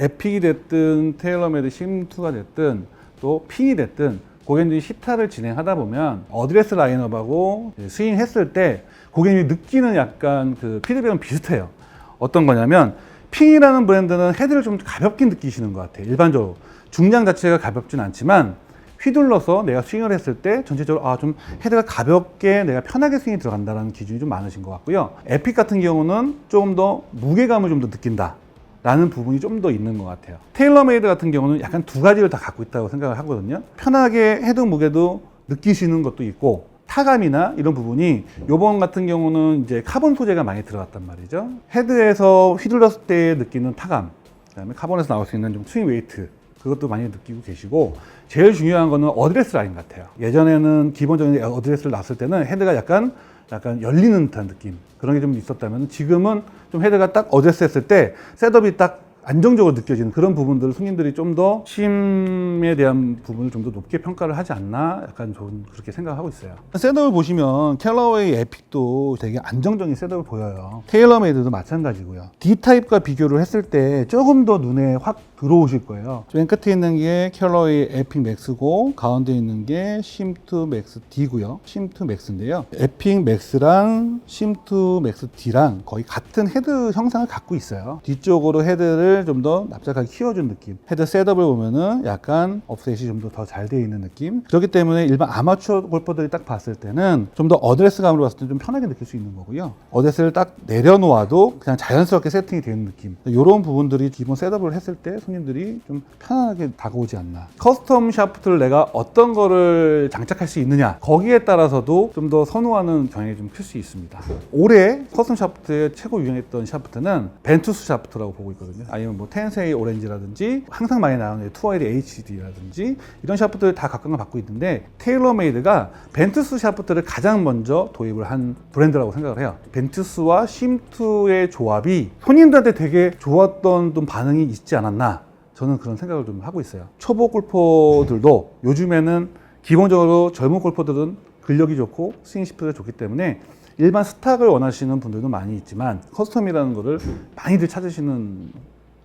에픽이 됐든 테일러메드 심2가 됐든 또 핑이 됐든 고객님들이 시타를 진행하다 보면 어드레스 라인업하고 스윙 했을 때 고객님이 느끼는 약간 그 피드백은 비슷해요. 어떤 거냐면 핑이라는 브랜드는 헤드를 좀 가볍게 느끼시는 것 같아요. 일반적으로 중량 자체가 가볍진 않지만 휘둘러서 내가 스윙을 했을 때 전체적으로 아 좀 헤드가 가볍게 내가 편하게 스윙이 들어간다는 기준이 좀 많으신 것 같고요. 에픽 같은 경우는 조금 더 무게감을 좀 더 느낀다. 라는 부분이 좀 더 있는 것 같아요. 테일러메이드 같은 경우는 약간 두 가지를 다 갖고 있다고 생각을 하거든요. 편하게 헤드 무게도 느끼시는 것도 있고 타감이나 이런 부분이 요번 같은 경우는 이제 카본 소재가 많이 들어갔단 말이죠. 헤드에서 휘둘렀을 때 느끼는 타감, 그다음에 카본에서 나올 수 있는 좀 스윙 웨이트 그것도 많이 느끼고 계시고 제일 중요한 거는 어드레스 라인 같아요. 예전에는 기본적인 어드레스를 놨을 때는 헤드가 약간 약간 열리는 듯한 느낌. 그런 게 좀 있었다면 지금은 좀 헤드가 딱 어드레스 했을 때 셋업이 딱 안정적으로 느껴지는 그런 부분들을 손님들이 좀 더 심에 대한 부분을 좀 더 높게 평가를 하지 않나 약간 저는 그렇게 생각하고 있어요. 셋업을 보시면 캘러웨이 에픽도 되게 안정적인 셋업을 보여요. 테일러메이드도 마찬가지고요. D 타입과 비교를 했을 때 조금 더 눈에 확 들어오실 거예요. 맨 끝에 있는 게 캘러웨이 에픽 맥스고 가운데 있는 게 심투 맥스 D고요. 심투 맥스인데요. 에픽 맥스랑 심투 맥스 D랑 거의 같은 헤드 형상을 갖고 있어요. 뒤쪽으로 헤드를 좀 더 납작하게 키워준 느낌. 헤드 셋업을 보면은 약간 업셋이 좀 더 잘 되어 있는 느낌. 그렇기 때문에 일반 아마추어 골퍼들이 딱 봤을 때는 좀 더 어드레스 감으로 봤을 때 좀 편하게 느낄 수 있는 거고요. 어드레스를 딱 내려놓아도 그냥 자연스럽게 세팅이 되는 느낌. 이런 부분들이 기본 셋업을 했을 때 손님들이 좀 편안하게 다가오지 않나. 커스텀 샤프트를 내가 어떤 거를 장착할 수 있느냐. 거기에 따라서도 좀 더 선호하는 경향이 좀 클 수 있습니다. 올해 커스텀 샤프트의 최고 유행했던 샤프트는 벤투스 샤프트라고 보고 있거든요. 아니면 뭐 텐세이 오렌지라든지 항상 많이 나오는 투어일의 HD라든지 이런 샤프트를 다 각광을 받고 있는데 테일러메이드가 벤투스 샤프트를 가장 먼저 도입을 한 브랜드라고 생각을 해요. 벤투스와 심투의 조합이 손님들한테 되게 좋았던 좀 반응이 있지 않았나 저는 그런 생각을 좀 하고 있어요. 초보 골퍼들도 요즘에는 기본적으로 젊은 골퍼들은 근력이 좋고 스윙 시프트가 좋기 때문에 일반 스탁을 원하시는 분들도 많이 있지만 커스텀이라는 거를 많이들 찾으시는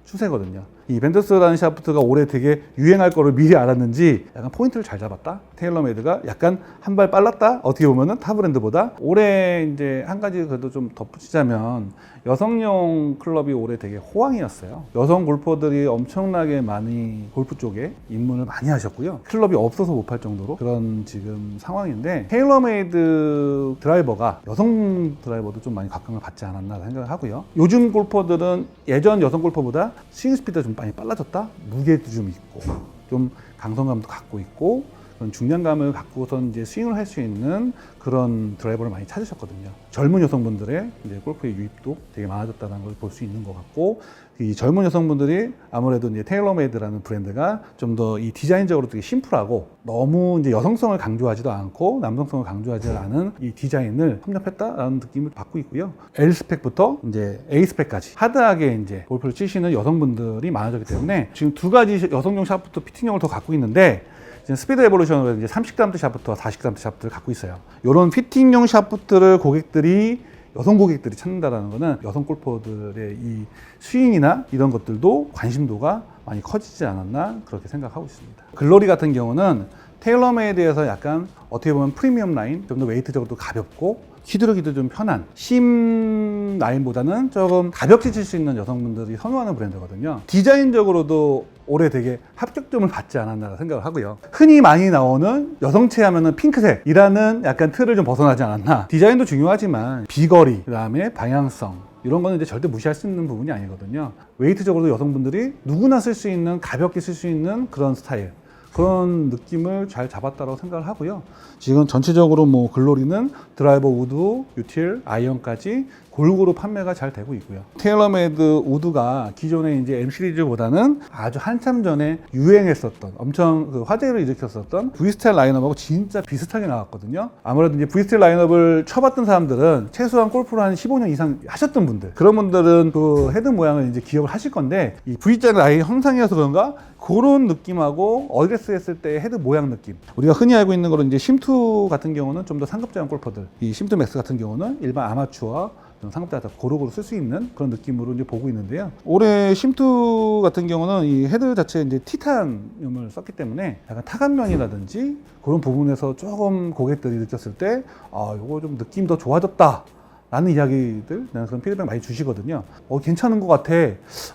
추세거든요. 이 벤더스라는 샤프트가 올해 되게 유행할 거를 미리 알았는지 약간 포인트를 잘 잡았다. 테일러메이드가 약간 한 발 빨랐다. 어떻게 보면은 타 브랜드보다 올해 이제 한 가지 그래도 좀 덧붙이자면 여성용 클럽이 올해 되게 호황이었어요. 여성 골퍼들이 엄청나게 많이 골프 쪽에 입문을 많이 하셨고요. 클럽이 없어서 못 팔 정도로 그런 지금 상황인데 테일러메이드 드라이버가 여성 드라이버도 좀 많이 각광을 받지 않았나 생각을 하고요. 요즘 골퍼들은 예전 여성 골퍼보다 스윙 스피드가 좀 많이 빨라졌다. 무게도 좀 있고 좀 강성감도 갖고 있고 그런 중량감을 갖고선 이제 스윙을 할 수 있는 그런 드라이버를 많이 찾으셨거든요. 젊은 여성분들의 이제 골프의 유입도 되게 많아졌다는 걸 볼 수 있는 것 같고 이 젊은 여성분들이 아무래도 이제 테일러메이드라는 브랜드가 좀 더 이 디자인적으로 되게 심플하고 너무 이제 여성성을 강조하지도 않고 남성성을 강조하지 않은 이 디자인을 섭렵했다라는 느낌을 받고 있고요. L 스펙부터 이제 A 스펙까지 하드하게 이제 골프를 치시는 여성분들이 많아졌기 때문에 지금 두 가지 여성용 샤프트 피팅용을 더 갖고 있는데 지금 스피드 에볼루션으로 이제 30담트 샤프트와 40담트 샤프트를 갖고 있어요. 이런 피팅용 샤프트를 고객들이 여성 고객들이 찾는다라는 거는 여성 골퍼들의 이 스윙이나 이런 것들도 관심도가 많이 커지지 않았나 그렇게 생각하고 있습니다. 글로리 같은 경우는 테일러메이드에서 약간 어떻게 보면 프리미엄 라인 좀 더 웨이트적으로 가볍고 휘두르기도 좀 편한 심 라인보다는 조금 가볍게 칠 수 있는 여성분들이 선호하는 브랜드거든요. 디자인적으로도 올해 되게 합격점을 받지 않았나 생각을 하고요. 흔히 많이 나오는 여성체 하면은 핑크색이라는 약간 틀을 좀 벗어나지 않았나. 디자인도 중요하지만 비거리, 그 다음에 방향성, 이런 거는 이제 절대 무시할 수 있는 부분이 아니거든요. 웨이트적으로도 여성분들이 누구나 쓸 수 있는 가볍게 쓸 수 있는 그런 스타일. 그런 느낌을 잘 잡았다고 생각을 하고요. 지금 전체적으로 뭐 글로리는 드라이버 우드, 유틸, 아이언까지 골고루 판매가 잘 되고 있고요. 테일러메이드 우드가 기존의 이제 M 시리즈보다는 아주 한참 전에 유행했었던 엄청 그 화제를 일으켰었던 V 스타일 라인업하고 진짜 비슷하게 나왔거든요. 아무래도 이제 V 스타일 라인업을 쳐봤던 사람들은 최소한 골프를 한 15년 이상 하셨던 분들 그런 분들은 그 헤드 모양을 이제 기억을 하실 건데 이 V자 라인 형상이어서 그런가 그런 느낌하고 어드레스 했을 때 헤드 모양 느낌. 우리가 흔히 알고 있는 거는 이제 심투 같은 경우는 좀 더 상급자형 골퍼들. 이 심투 맥스 같은 경우는 일반 아마추어 좀 상급자가 다 고루고루 쓸 수 있는 그런 느낌으로 이제 보고 있는데요. 올해 심투 같은 경우는 이 헤드 자체에 이제 티탄륨을 썼기 때문에 약간 타감면이라든지 그런 부분에서 조금 고객들이 느꼈을 때 아, 요거 좀 느낌 더 좋아졌다. 라는 이야기들, 그런 피드백 많이 주시거든요. 어, 괜찮은 것 같아.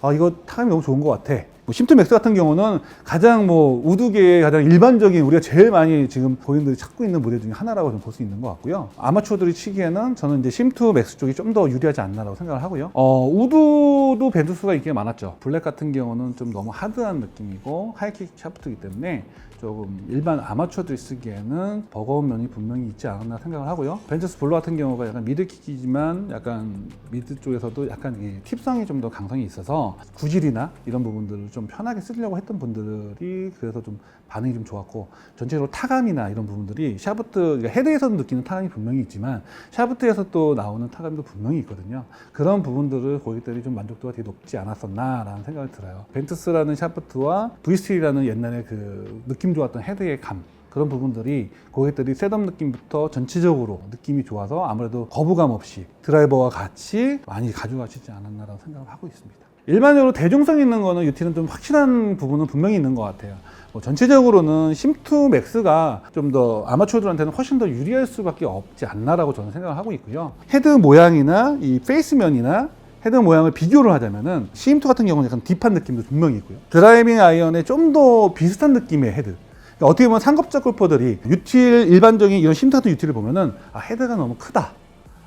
아, 이거 타감이 너무 좋은 것 같아. 뭐 심투 맥스 같은 경우는 가장 뭐 우드계의 가장 일반적인 우리가 제일 많이 지금 고객들이 찾고 있는 모델 중에 하나라고 좀 볼 수 있는 것 같고요. 아마추어들이 치기에는 저는 이제 심투 맥스 쪽이 좀 더 유리하지 않나라고 생각을 하고요. 어, 우드도 벤투스가 인기가 많았죠. 블랙 같은 경우는 좀 너무 하드한 느낌이고 하이킥 샤프트이기 때문에 조금 일반 아마추어들이 쓰기에는 버거운 면이 분명히 있지 않았나 생각을 하고요. 벤투스 블루 같은 경우가 약간 미드킥이지만 약간 미드 쪽에서도 약간 이 팁성이 좀 더 강성이 있어서 구질이나 이런 부분들을 좀 편하게 쓰려고 했던 분들이 그래서 좀 반응이 좀 좋았고 전체적으로 타감이나 이런 부분들이 샤프트 그러니까 헤드에서도 느끼는 타감이 분명히 있지만 샤프트에서 또 나오는 타감도 분명히 있거든요. 그런 부분들을 고객들이 좀 만족도가 되게 높지 않았었나라는 생각이 들어요. 벤투스라는 샤프트와 V3라는 옛날에 그 느낌 좋았던 헤드의 감 그런 부분들이 고객들이 셋업 느낌부터 전체적으로 느낌이 좋아서 아무래도 거부감 없이 드라이버와 같이 많이 가져가시지 않았나라고 생각을 하고 있습니다. 일반적으로 대중성 있는 거는 유틸은 좀 확실한 부분은 분명히 있는 것 같아요. 뭐 전체적으로는 심투 맥스가 좀 더 아마추어들한테는 훨씬 더 유리할 수밖에 없지 않나라고 저는 생각을 하고 있고요. 헤드 모양이나 이 페이스면이나 헤드 모양을 비교를 하자면은 CM2 같은 경우는 약간 딥한 느낌도 분명히 있고요. 드라이빙 아이언에 좀 더 비슷한 느낌의 헤드. 그러니까 어떻게 보면 상급자 골퍼들이 유틸 일반적인 이런 같은 유틸을 보면은 아 헤드가 너무 크다.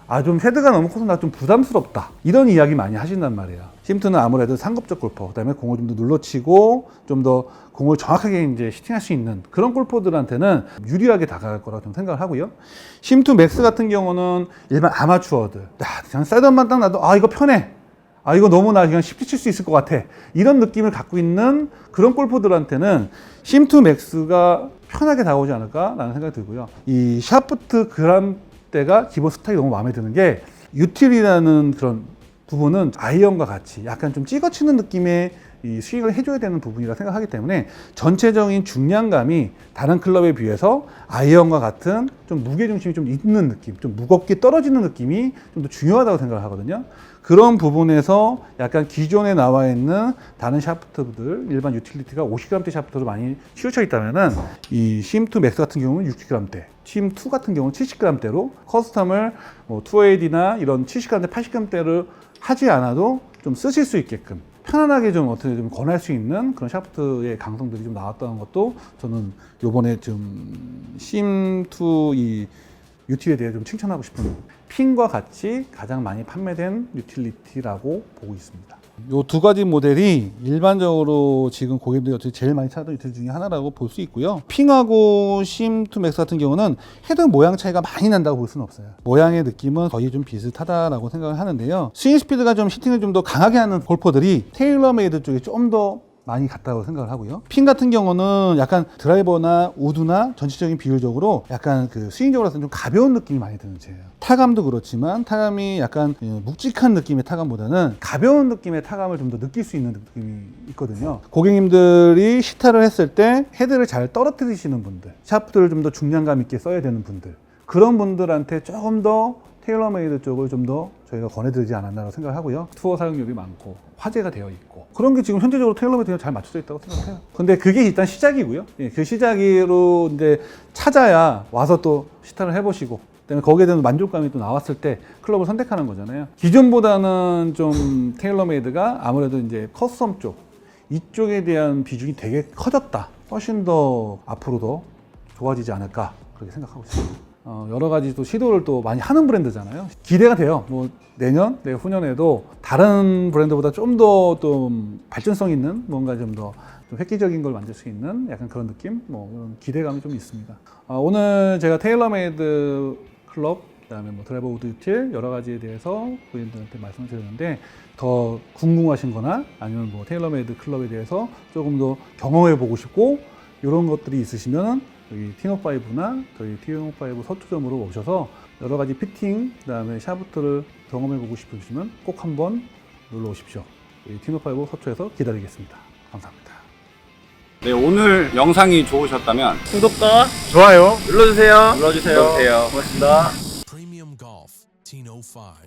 아 좀 헤드가 너무 커서 나 좀 부담스럽다. 이런 이야기 많이 하신단 말이에요. 심투는 아무래도 상급적 골퍼, 그다음에 공을 좀 더 눌러치고 좀 더 공을 정확하게 이제 시팅할 수 있는 그런 골퍼들한테는 유리하게 다가갈 거라고 좀 생각을 하고요. 심투 맥스 같은 경우는 일반 아마추어들, 야, 그냥 사이드만 딱 놔도 아 이거 편해. 아 이거 너무 나 그냥 쉽게 칠 수 있을 것 같아 이런 느낌을 갖고 있는 그런 골퍼들한테는 심투 맥스가 편하게 다가오지 않을까라는 생각이 들고요 이 샤프트 그람대가 기본 스타일이 너무 마음에 드는 게 유틸이라는 그런 부분은 아이언과 같이 약간 좀 찍어치는 느낌의 이 스윙을 해줘야 되는 부분이라 생각하기 때문에 전체적인 중량감이 다른 클럽에 비해서 아이언과 같은 좀 무게 중심이 좀 있는 느낌, 좀 무겁게 떨어지는 느낌이 좀 더 중요하다고 생각을 하거든요. 그런 부분에서 약간 기존에 나와 있는 다른 샤프트들 일반 유틸리티가 50g대 샤프트로 많이 치우쳐 있다면은 이 CM2 맥스 같은 경우는 60g대, CM2 같은 경우는 70g대로 커스텀을 뭐 2AD나 이런 70g대, 80g대를 하지 않아도 좀 쓰실 수 있게끔 편안하게 좀 어떻게 좀 권할 수 있는 그런 샤프트의 강성들이 좀 나왔다는 것도 저는 요번에 좀 CM2 이 유틸에 대해 좀 칭찬하고 싶은 핀과 같이 가장 많이 판매된 유틸리티라고 보고 있습니다. 요두 가지 모델이 일반적으로 지금 고객들이 어떻게 제일 많이 찾는 유틸 중에 하나라고 볼 수 있고요. 핑하고 심2 맥스 같은 경우는 헤드 모양 차이가 많이 난다고 볼 수는 없어요. 모양의 느낌은 거의 좀 비슷하다라고 생각을 하는데요. 스윙 스피드가 좀 히팅을 좀 더 강하게 하는 골퍼들이 테일러메이드 쪽에 좀더 많이 갔다고 생각을 하고요. 핀 같은 경우는 약간 드라이버나 우드나 전체적인 비율적으로 약간 그 스윙적으로서는 좀 가벼운 느낌이 많이 드는 채예요. 타감도 그렇지만 타감이 약간 예, 묵직한 느낌의 타감보다는 가벼운 느낌의 타감을 좀 더 느낄 수 있는 느낌이 있거든요. 고객님들이 시타를 했을 때 헤드를 잘 떨어뜨리시는 분들, 샤프트를 좀 더 중량감 있게 써야 되는 분들, 그런 분들한테 조금 더 테일러메이드 쪽을 좀 더 저희가 권해드리지 않았나라고 생각을 하고요. 투어 사용률이 많고 화제가 되어 있고 그런 게 지금 현재적으로 테일러메이드가 잘 맞춰져 있다고 생각해요. 근데 그게 일단 시작이고요. 예, 그 시작으로 이제 찾아야 와서 또 시타를 해보시고 그다음에 거기에 대한 만족감이 또 나왔을 때 클럽을 선택하는 거잖아요. 기존보다는 좀 테일러메이드가 아무래도 이제 커스텀 쪽 이쪽에 대한 비중이 되게 커졌다. 훨씬 더 앞으로 더 좋아지지 않을까 그렇게 생각하고 있습니다. 어, 여러 가지 또 시도를 또 많이 하는 브랜드잖아요. 기대가 돼요. 뭐 내년, 내후년에도 다른 브랜드보다 좀 더 좀 발전성 있는 뭔가 좀 더 좀 획기적인 걸 만들 수 있는 약간 그런 느낌, 뭐 그런 기대감이 좀 있습니다. 아, 오늘 제가 테일러메이드 클럽, 그다음에 뭐 드라이버 우드 유틸 여러 가지에 대해서 고객님들한테 말씀을 드렸는데 더 궁금하신거나 아니면 뭐 테일러메이드 클럽에 대해서 조금 더 경험해 보고 싶고 이런 것들이 있으시면 여기 티노5나 저희 티노5 서초점으로 오셔서 여러 가지 피팅, 그 다음에 샤프트를 경험해 보고 싶으시면 꼭 한번 놀러 오십시오. 이 티노5 서초에서 기다리겠습니다. 감사합니다. 네, 오늘 영상이 좋으셨다면 구독과 좋아요. 눌러주세요. 눌러주세요. 눌러주세요. 고맙습니다. Premium Golf, Tino 5.